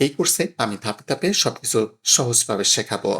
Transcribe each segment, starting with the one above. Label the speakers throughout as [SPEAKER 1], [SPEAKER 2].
[SPEAKER 1] এই কোর্সে আমি ধাপে ধাপে সবকিছু সহজভাবে শেখাবো।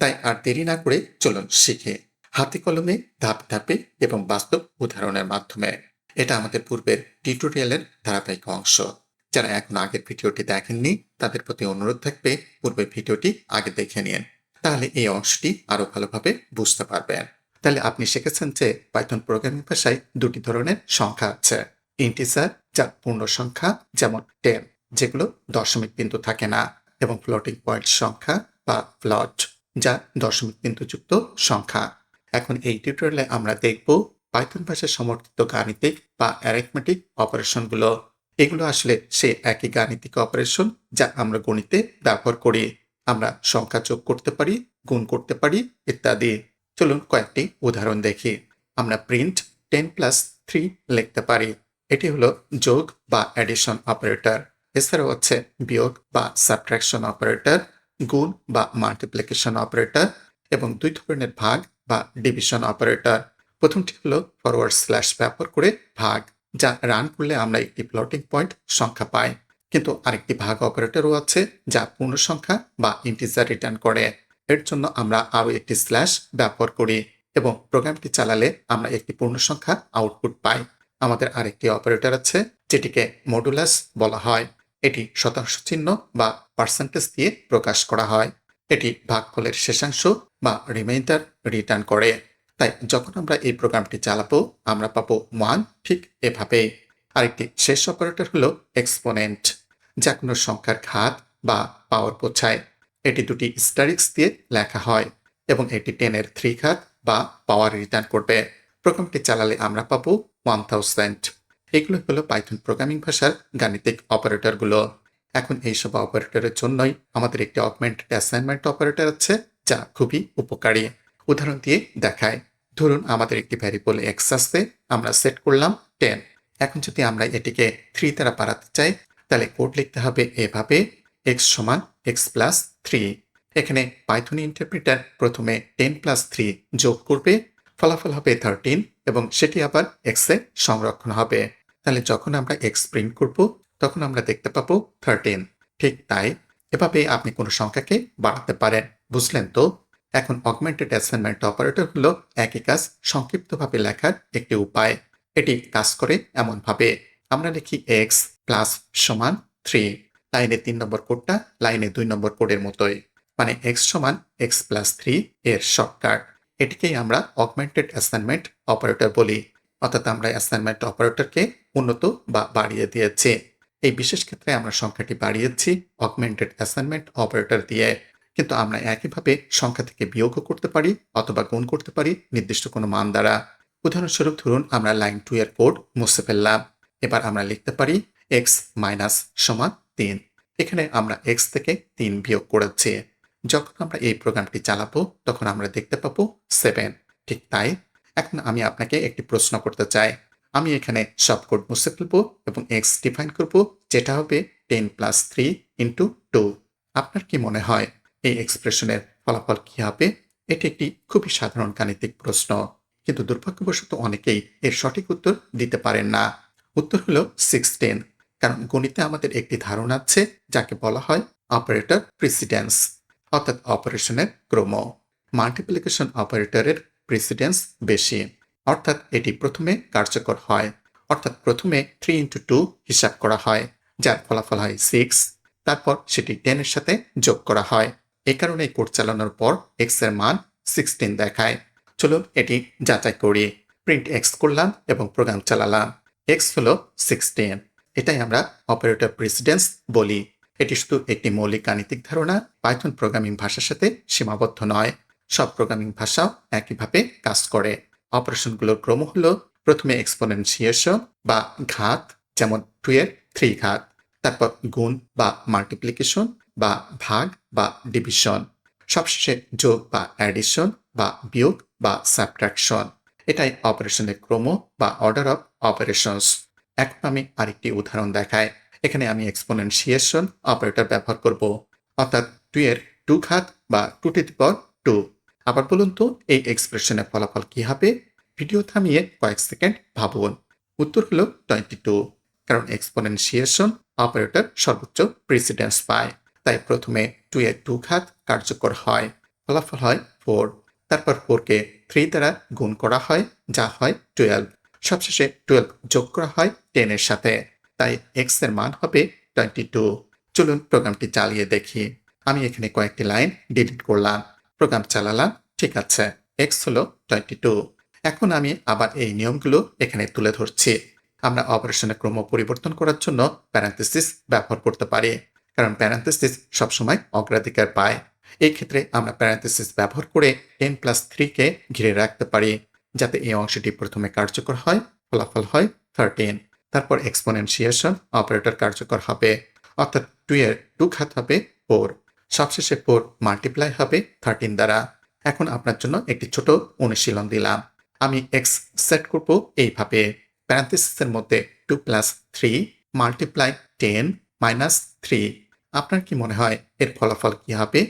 [SPEAKER 1] তাই আর দেরি না করে চলুন শিখে। হাতে কলমে ধাপে ধাপে এবং বাস্তব উদাহরণের মাধ্যমে। এটা আমাদের পূর্বের টিউটোরিয়ালের ধারাবাহিক অংশ। যারা এখন আগের ভিডিওটি দেখেননি, তাদের প্রতি অনুরোধ থাকবে পূর্বের ভিডিওটি আগে দেখে নিন। তাহলে এই অংশটি আরও ভালোভাবে বুঝতে পারবেন। তাহলে আপনি শিখেছেন যে পাইথন প্রোগ্রামিং ভাষায় দুটি ধরনের সংখ্যা আছে। ইন্টিজার যা পূর্ণ সংখ্যা যেমন টেন যেগুলো দশমিক বিন্দু থাকে না এবং ফ্লোটিং পয়েন্ট সংখ্যা বা ফ্লট যা দশমিক বিন্দুযুক্ত সংখ্যা। এখন এই টিউটোরিয়ালে আমরা দেখব পাইথন ভাষায় সমর্থিত গাণিতিক বা অ্যারিথমেটিক অপারেশনগুলো। এগুলো আসলে সে একই গাণিতিক অপারেশন যা আমরা গণিতে ব্যবহার করি। আমরা সংখ্যা যোগ করতে পারি, গুণ করতে পারি ইত্যাদি। চলুন কয়েকটি উদাহরণ দেখি। আমরা প্রিন্ট টেন প্লাস থ্রি লিখতে পারি। এটি হলো যোগ বা অ্যাডিশন অপারেটর এছাড়াও হচ্ছে বিয়োগ বা সাবট্রাকশন অপারেটর, গুণ বা মাল্টিপ্লিকেশন অপারেটর এবং দুই ধরনের ভাগ বা ডিভিশন অপারেটর। প্রথমটি হলো ফরওয়ার্ড স্ল্যাশ ব্যবহার করে ভাগ, যা রান করলে আমরা একটি ফ্লোটিং পয়েন্ট সংখ্যা পাই। কিন্তু আরেকটি ভাগ অপারেটরও আছে, যা পূর্ণ সংখ্যা বা ইন্টিজার রিটার্ন করে। এর জন্য আমরা আরও একটি স্ল্যাশ ব্যবহার করি এবং প্রোগ্রামটি চালালে আমরা একটি পূর্ণ সংখ্যা আউটপুট পাই। আমাদের আরেকটি অপারেটর আছে, যেটিকে মডুলাস বলা হয়। এটি শতাংশ চিহ্ন বা পার্সেন্টেজ দিয়ে প্রকাশ করা হয়। এটি ভাগফলের শেষাংশ বা রিমাইন্ডার রিটার্ন করে। তাই যখন আমরা এই প্রোগ্রামটি চালাবো, আমরা পাবো ওয়ান ঠিক এভাবে। আরেকটি শেষ অপারেটর হলো এক্সপোনেন্ট যা কোনো সংখ্যার ঘাত বা পাওয়ার বোঝায়। এটি দুটি স্টারিক্স দিয়ে লেখা হয় এবং এটি টেনের থ্রি ঘাত বা পাওয়ার রিটার্ন করবে। প্রোগ্রামটি চালালে আমরা পাবো ওয়ান থাউজেন্ড এগুলো হলো পাইথন প্রোগ্রামিং ভাষার গাণিতিক অপারেটরগুলো এখন এইসব অপারেটরের জন্যই আমাদের একটি অগমেন্টেড অ্যাসাইনমেন্ট অপারেটর আছে, যা খুবই উপকারী। উদাহরণ দিয়ে দেখায় ধরুন আমাদের একটি ভ্যারিয়েবল এক্স আছে, আমরা সেট করলাম টেন এখন যদি আমরা এটিকে থ্রি দ্বারা বাড়াতে চাই, তাহলে কোড লিখতে হবে এভাবে এক্স সমান এক্স প্লাস থ্রি এখানে পাইথন ইন্টারপ্রিটার প্রথমে টেন প্লাস থ্রি যোগ করবে, ফলাফল হবে থার্টিন এবং সেটি আবার এক্সে সংরক্ষণ হবে। তাহলে যখন আমরা এক্স প্রিন্ট করব, তখন আমরা দেখতে পাবো থার্টিন ঠিক তাই, এভাবে আপনি কোনো সংখ্যাকে বাড়াতে পারেন, বুঝলেন তো? এখন অগমেন্টেড অ্যাসাইনমেন্ট অপারেটর হলো একই কাজ সংক্ষিপ্তভাবে লেখার একটি উপায়। এটি কাজ করে এমনভাবে, আমরা লিখি এক্স প্লাস সমান থ্রি লাইনে তিন নম্বর কোডটা লাইনে দুই নম্বর কোডের মতোই মানে এক্স সমান এক্স প্লাস থ্রি এর শর্টকাট এটিকেই আমরা অগমেন্টেড অ্যাসাইনমেন্ট অপারেটর বলি। অর্থাৎ আমরা অ্যাসাইনমেন্ট অপারেটরকে উন্নত বা বাড়িয়ে দিয়েছি। এই বিশেষ ক্ষেত্রে আমরা সংখ্যাটি বাড়িয়েছি অগমেন্টেড অ্যাসাইনমেন্ট অপারেটর দিয়ে। কিন্তু আমরা একইভাবে সংখ্যা থেকে বিয়োগও করতে পারি অথবা গুণ করতে পারি নির্দিষ্ট কোনো মান দ্বারা। উদাহরণস্বরূপ ধরুন, আমরা লাইন টু এর কোড মুছে ফেললাম। এবার আমরা লিখতে পারি এক্স মাইনাস সমান তিন। এখানে আমরা এক্স থেকে তিন বিয়োগ করেছি। যখন আমরা এই প্রোগ্রামটি চালাবো, তখন আমরা দেখতে পাবো সেভেন ঠিক তাই, এখন আমি আপনাকে একটি প্রশ্ন করতে চাই। আমি এখানে সব কোড মুছে ফেলব এবং এক্স ডিফাইন করব, যেটা হবে ten plus three into two আপনার কি মনে হয় এই এক্সপ্রেশনের ফলাফল কি হবে? এটি একটি খুবই সাধারণ গাণিতিক প্রশ্ন, কিন্তু দুর্ভাগ্যবশত অনেকেই এর সঠিক উত্তর দিতে পারেন না। উত্তর হলো সিক্স টেন কারণ গণিতে আমাদের একটি ধারণা আছে, যাকে বলা হয় অপারেটর প্রেসিডেন্স অর্থাৎ অপারেশনের ক্রম। মাল্টিপ্লিকেশন অপারেটরের প্রেসিডেন্স বেশি। অর্থাৎ এটি প্রথমে কার্যকর হয়। অর্থাৎ প্রথমে থ্রি ইন্টু টু হিসাব করা হয়, যার ফলাফল হয় সিক্স তারপর সেটি টেনের সাথে যোগ করা হয়। এ কারণে কোড চালানোর পর এক্সের মান সিক্সটিন দেখায়। চলুন এটি যাচাই করি। প্রিন্ট এক্স করলাম এবং প্রোগ্রাম চালালাম। এক্স হলো সিক্সটিন এটাই আমরা অপারেটর প্রেসিডেন্স বলি। এটি শুধু একটি মৌলিক গাণিতিক ধারণা পাইথন প্রোগ্রামিং ভাষার সাথে সীমাবদ্ধ নয়। সব প্রোগ্রামিং ভাষাও একইভাবে কাজ করে। অপারেশনগুলোর ক্রম হল প্রথমে এক্সপোনেনশিয়েশন বা ঘাত, যেমন টু এর থ্রি ঘাত, তারপর গুণ বা মাল্টিপ্লিকেশন বা ভাগ বা ডিভিশন সবশেষে যোগ বা অ্যাডিশন বা বিয়োগ বা সাবট্রাকশন এটাই অপারেশনের ক্রম বা অর্ডার অফ অপারেশনস এখন আমি আরেকটি উদাহরণ দেখাই। এখানে আমি এক্সপোনেনশিয়েশন অপারেটর ব্যবহার করব। অর্থাৎ টু এর টু ঘাত বা টু পাওয়ার টু আবার বলুন তো, এই এক্সপ্রেশনের ফলাফল কি হবে? ভিডিও থামিয়ে কয়েক সেকেন্ড ভাবুন। উত্তর হলো টোয়েন্টি টু কারণ এক্সপোনেনশিয়েশন অপারেটর সর্বোচ্চ প্রেসিডেন্স পায়। তাই প্রথমে টু এর টু ঘাত কার্যকর হয়, ফলাফল হয় ফোর তারপর ফোরকে থ্রি দ্বারা গুণ করা হয়, যা হয় টুয়েলভ সবশেষে টুয়েলভ যোগ করা হয় টেনের সাথে। তাই এক্সের মান হবে টোয়েন্টি টু চলুন প্রোগ্রামটি চালিয়ে দেখি। আমি এখানে কয়েকটি লাইন ডিলিট করলাম। প্রোগ্রাম চালালাম, ঠিক আছে এক্স হলো টোয়েন্টি টু এখন আমি আবার এই নিয়মগুলো এখানে তুলে ধরছি। আমরা অপারেশনের ক্রম পরিবর্তন করার জন্য প্যারান্থেসিস ব্যবহার করতে পারি, কারণ প্যারান্থেসিস সবসময় অগ্রাধিকার পায়। এই ক্ষেত্রে আমরা প্যারান্থেসিস ব্যবহার করে টেন প্লাস থ্রিকে ঘিরে রাখতে পারি, যাতে এই অংশটি প্রথমে কার্যকর হয়, ফলাফল হয় থার্টিন তারপর এক্সপোনেনশিয়েশন অপারেটর কার্যকর হবে, অর্থাৎ টু এর টু ঘাত হবে ফোর সবশেষে ফোর মাল্টিপ্লাই হবে থার্টিন দ্বারা। এখন আপনার জন্য একটি ছোট অনুশীলন দিলাম। আমি এক্স সেট করব এইভাবে। প্যারান্থেসিসের মধ্যে two plus three multiply ten minus three আপনার কি মনে হয় এর ফলাফল কি হবে?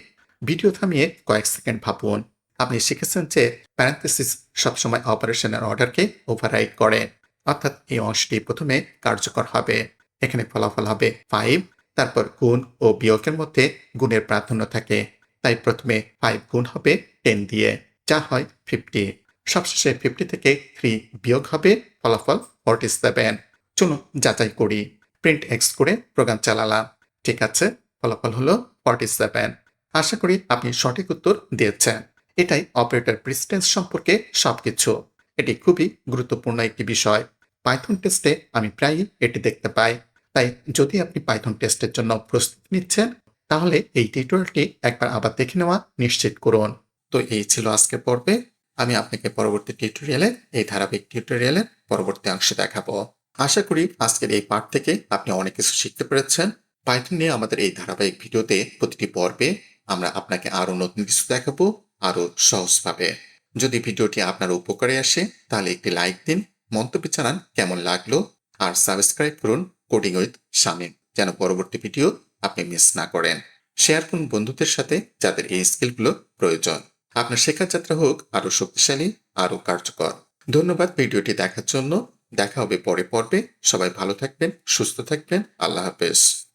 [SPEAKER 1] ভিডিও থামিয়ে কয়েক সেকেন্ড ভাবুন। আপনি শিখেছেন যে প্যারান্থেসিস সবসময় অপারেশনের অর্ডারকে ওভাররাইড করে। অর্থাৎ এই অংশটি প্রথমে কার্যকর হবে। এখানে ফলাফল হবে ফাইভ তারপর গুণ ও বিয়োগের মধ্যে গুণের প্রাধান্য থাকে। তাই প্রথমে ফাইভ গুণ হবে টেন দিয়ে, যা হয় ফিফটি সবশেষে ফিফটি থেকে থ্রি বিয়োগ হবে, ফলাফল ফর্টি সেভেন চলুন যাচাই করি। প্রিন্ট এক্স করে প্রোগ্রাম চালালাম। ঠিক আছে, ফলাফল হলো ফর্টি সেভেন আশা করি আপনি সঠিক উত্তর দিয়েছেন। এটাই অপারেটর প্রেসিডেন্স সম্পর্কে সবকিছু। এটি খুবই গুরুত্বপূর্ণ একটি বিষয়। পাইথন টেস্টে আমি প্রায়ই এটি দেখতে পাই। তাই যদি আপনি পাইথন টেস্টের জন্য প্রস্তুতি নিচ্ছেন, তাহলে এই টিউটোরিয়ালটি একবার আবার দেখে নেওয়া নিশ্চিত করুন। তো এই ছিল আজকের পর্বে। আমি আপনাকে পরবর্তী টিউটোরিয়ালে এই ধারাবাহিক টিউটোরিয়ালের পরবর্তী অংশে দেখাবো। আশা করি আজকের এই পাঠ থেকে আপনি অনেক কিছু শিখতে পেরেছেন। পাইথন নিয়ে আমাদের এই ধারাবাহিক ভিডিওতে প্রতিটি পর্বে আমরা আপনাকে আরও নতুন কিছু দেখাবো আরও সহজভাবে। যদি ভিডিওটি আপনার উপকারে আসে, তাহলে একটি লাইক দিন, মন্তব্য জানান কেমন লাগল আর সাবস্ক্রাইব করুন কোডিং উইথ শামিম, যেন পরবর্তী ভিডিও আপনি মিস না করেন। শেয়ার করুন বন্ধুদের সাথে যাদের এই স্কিলগুলো প্রয়োজন। আপনার শেখার যাত্রা হোক আরও শক্তিশালী, আরও কার্যকর। ধন্যবাদ ভিডিওটি দেখার জন্য। দেখা হবে পরে পর্বে। সবাই ভালো থাকবেন, সুস্থ থাকবেন। আল্লাহ হাফেজ।